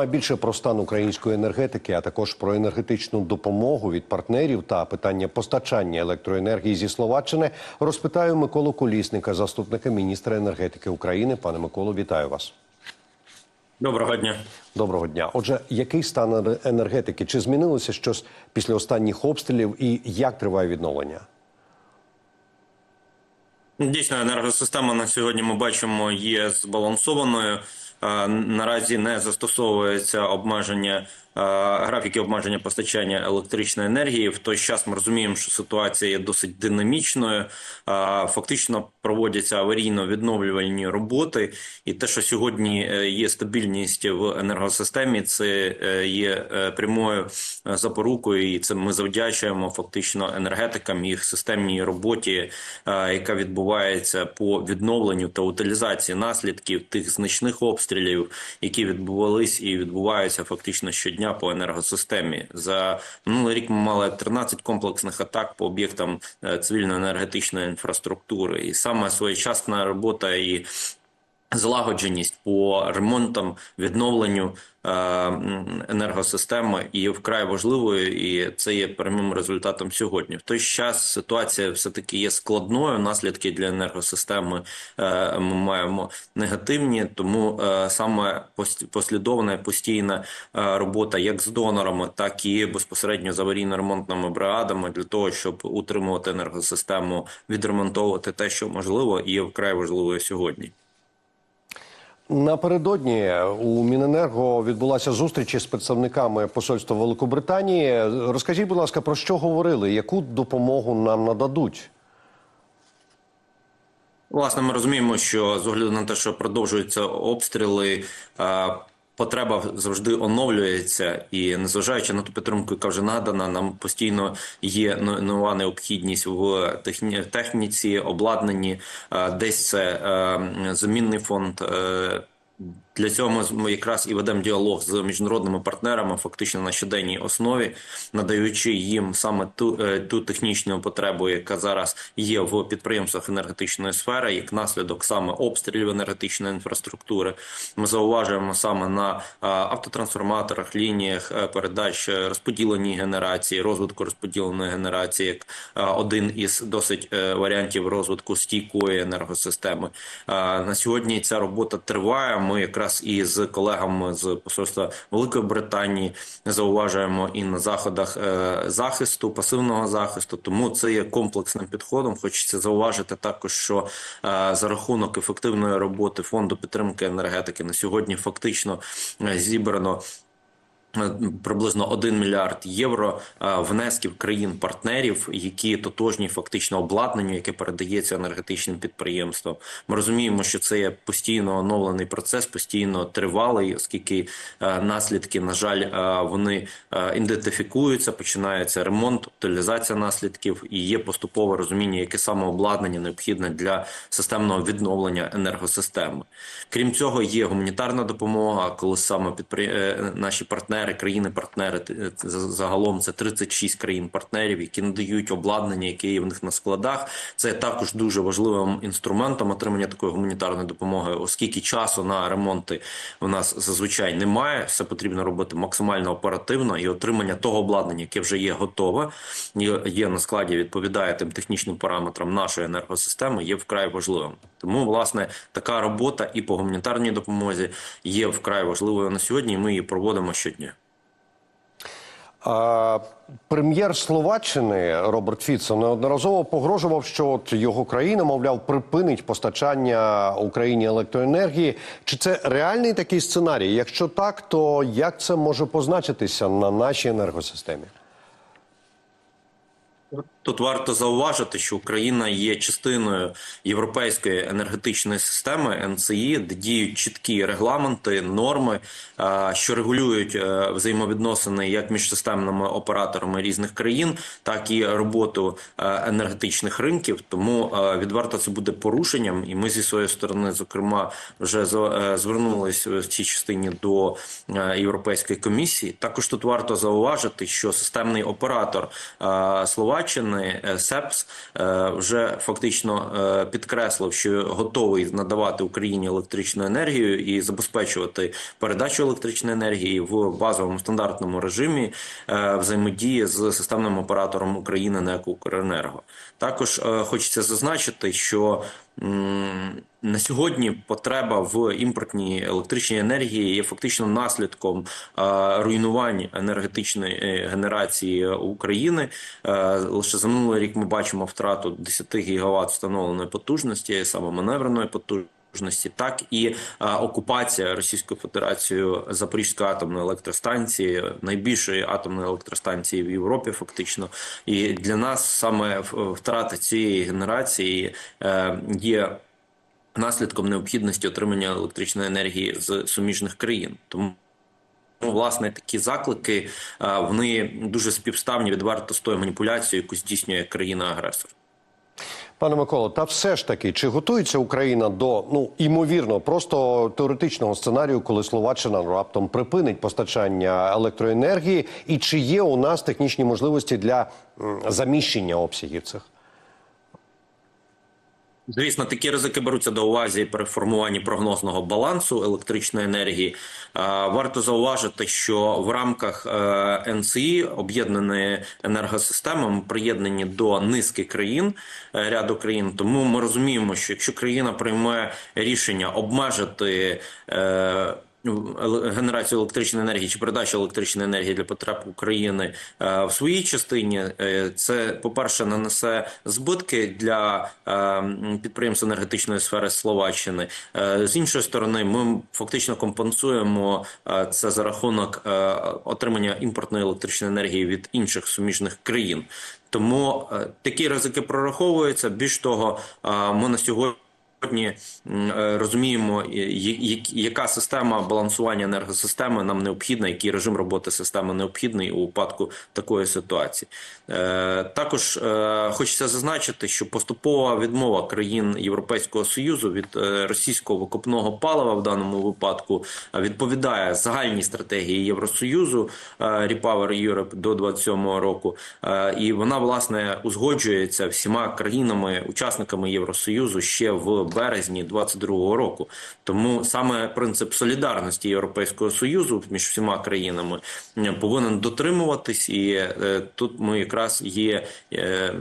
А більше про стан української енергетики, а також про енергетичну допомогу від партнерів та питання постачання електроенергії зі Словаччини розпитаю Миколу Колісника, заступника міністра енергетики України. Пане Миколо, вітаю вас. Доброго дня. Доброго дня. Отже, який стан енергетики? Чи змінилося щось після останніх обстрілів, і як триває відновлення? Дійсно, енергосистема на сьогодні ми бачимо є збалансованою. Е, Наразі не застосовується обмеження е, графіки обмеження постачання електричної енергії. В той час ми розуміємо, що ситуація є досить динамічною. Е, Фактично проводяться аварійно-відновлювальні роботи, і те, що сьогодні є стабільність в енергосистемі, це є прямою запорукою, і це ми завдячуємо фактично енергетикам їх системній роботі, яка відбувається по відновленню та утилізації наслідків тих значних обстрілів, які відбувались і відбуваються фактично щодня по енергосистемі. За минулий рік ми мали 13 комплексних атак по об'єктам е, цивільно-енергетичної інфраструктури, і саме своєчасна робота і Злагодженість по ремонтам, відновленню е, енергосистеми є вкрай важливою, і це є прямим результатом сьогодні. В той час ситуація все таки є складною. Наслідки для енергосистеми е, ми маємо негативні, тому е, саме послідовна і постійна е, робота як з донорами, так і безпосередньо з аварійно-ремонтними бригадами для того, щоб утримувати енергосистему, відремонтовувати те, що можливо, і є вкрай важливою сьогодні. Напередодні у Міненерго відбулася зустріч із представниками посольства Великобританії. Розкажіть, будь ласка, про що говорили? Яку допомогу нам нададуть? Власне, ми розуміємо, що з огляду на те, що продовжуються обстріли, потреба завжди оновлюється, і незважаючи на ту підтримку, яка вже надана, нам постійно є но- нова необхідність в техніці, обладнанні. Е, Десь це змінний замінний фонд. Для цього ми якраз і ведемо діалог з міжнародними партнерами, фактично на щоденній основі, надаючи їм саме ту, е, ту технічну потребу, яка зараз є в підприємствах енергетичної сфери, як наслідок саме обстрілів енергетичної інфраструктури. Ми зауважуємо саме на е, автотрансформаторах, лініях е, передач, розподіленій генерації, розвитку розподіленої генерації, як один із досить варіантів розвитку стійкої енергосистеми. На сьогодні ця робота триває. Ми якраз і з колегами з посольства Великої Британії зауважуємо і на заходах е, захисту, пасивного захисту. Тому це є комплексним підходом. Хочеться зауважити також, що е, за рахунок ефективної роботи фонду підтримки енергетики на сьогодні фактично е, зібрано. Е, Приблизно 1 мільярд євро е, внесків країн-партнерів, які тотожні фактично обладнанню, яке передається енергетичним підприємствам. Ми розуміємо, що це є постійно оновлений процес, постійно тривалий, оскільки е, наслідки, на жаль, вони ідентифікуються, починається ремонт, утилізація наслідків і є поступове розуміння, яке саме обладнання необхідне для системного відновлення енергосистеми. Крім цього, є гуманітарна допомога, коли саме підпри... наші партнери, країни-партнери, е, за- загалом це 36 країн-партнерів, які надають обладнання, яке є в них на складах. Це також дуже важливим інструментом отримання такої гуманітарної допомоги, оскільки часу на ремонти у нас зазвичай немає. Все потрібно робити максимально оперативно, і отримання того обладнання, яке вже є готове, є на складі, відповідає тим технічним параметрам нашої енергосистеми, є вкрай важливим. Тому, власне, така робота і по гуманітарній допомозі є вкрай важливою на сьогодні. і Ми її проводимо щодня. А, прем'єр Словаччини Роберт Фіцо неодноразово погрожував, що от його країна, мовляв, припинить постачання Україні електроенергії. Чи це реальний такий сценарій? Якщо так, то як це може позначитися на нашій енергосистемі? Тут варто зауважити, що Україна є частиною європейської енергетичної системи НЦІ, де діють чіткі регламенти, норми, е, що регулюють е, взаємовідносини як між системними операторами різних країн, так і роботу е, енергетичних ринків. Тому відверто це буде порушенням, і ми зі своєї сторони, зокрема, вже е, в цій частині до Європейської комісії. Також тут варто зауважити, що системний оператор Словаччини Словаччини е, СЕПС е, вже фактично е, підкреслив, що готовий надавати Україні електричну енергію і забезпечувати передачу електричної енергії в базовому стандартному режимі взаємодії з системним оператором України НЕК «Укренерго». Також хочеться зазначити, що на сьогодні потреба в імпортній електричній енергії є фактично наслідком е, руйнувань енергетичної е, генерації України. Е, Лише за минулий рік ми бачимо втрату 10 гігават встановленої потужності, саме маневреної потужності. Так і а, окупація Російською Федерацією Запорізької атомної електростанції, найбільшої атомної електростанції в Європі, фактично, і для нас саме втрата цієї генерації е, є наслідком необхідності отримання електричної енергії з суміжних країн. Тому Ну, власне, такі заклики вони дуже співставні відверто з тою маніпуляцією, яку здійснює країна-агресор. Пане Миколо, та все ж таки, чи готується Україна до ну імовірно, просто теоретичного сценарію, коли Словаччина раптом припинить постачання електроенергії, і чи є у нас технічні можливості для заміщення обсягів цих? Звісно, такі ризики беруться до уваги при формуванні прогнозного балансу електричної енергії. А, Варто зауважити, що в рамках е, НСІ об'єднаної енергосистеми ми приєднані до низки країн е, ряду країн. Тому ми розуміємо, що якщо країна прийме рішення обмежити. Е, Генерацію електричної енергії чи передачу електричної енергії для потреб України е, в своїй частині, е, це по перше нанесе збитки для е, підприємств енергетичної сфери Словаччини. З іншої сторони, ми фактично компенсуємо це за рахунок отримання імпортної електричної енергії від інших суміжних країн. Тому такі ризики прораховуються. Більш того, ми на сьогодні. Сьогодні е, розуміємо, і- яка система балансування енергосистеми нам необхідна, який режим роботи системи необхідний у випадку такої ситуації. Е, Також е, хочеться зазначити, що поступова відмова країн Європейського союзу від е, російського викопного палива в даному випадку е, відповідає загальній стратегії Євросоюзу е, Repower Europe до 27 року, Е, і вона власне узгоджується всіма країнами, учасниками Євросоюзу ще в березні 22 року. Тому саме принцип солідарності Європейського союзу між всіма країнами повинен дотримуватись, і е, тут ми якраз є, е,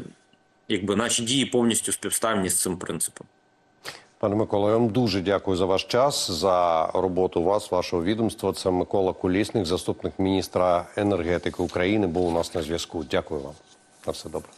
якби наші дії повністю співставні з цим принципом. Пане Миколо, я вам дуже дякую за ваш час, за роботу вас, вашого відомства. Це Микола Кулісник, заступник міністра енергетики України, був у нас на зв'язку. Дякую вам. На все добре.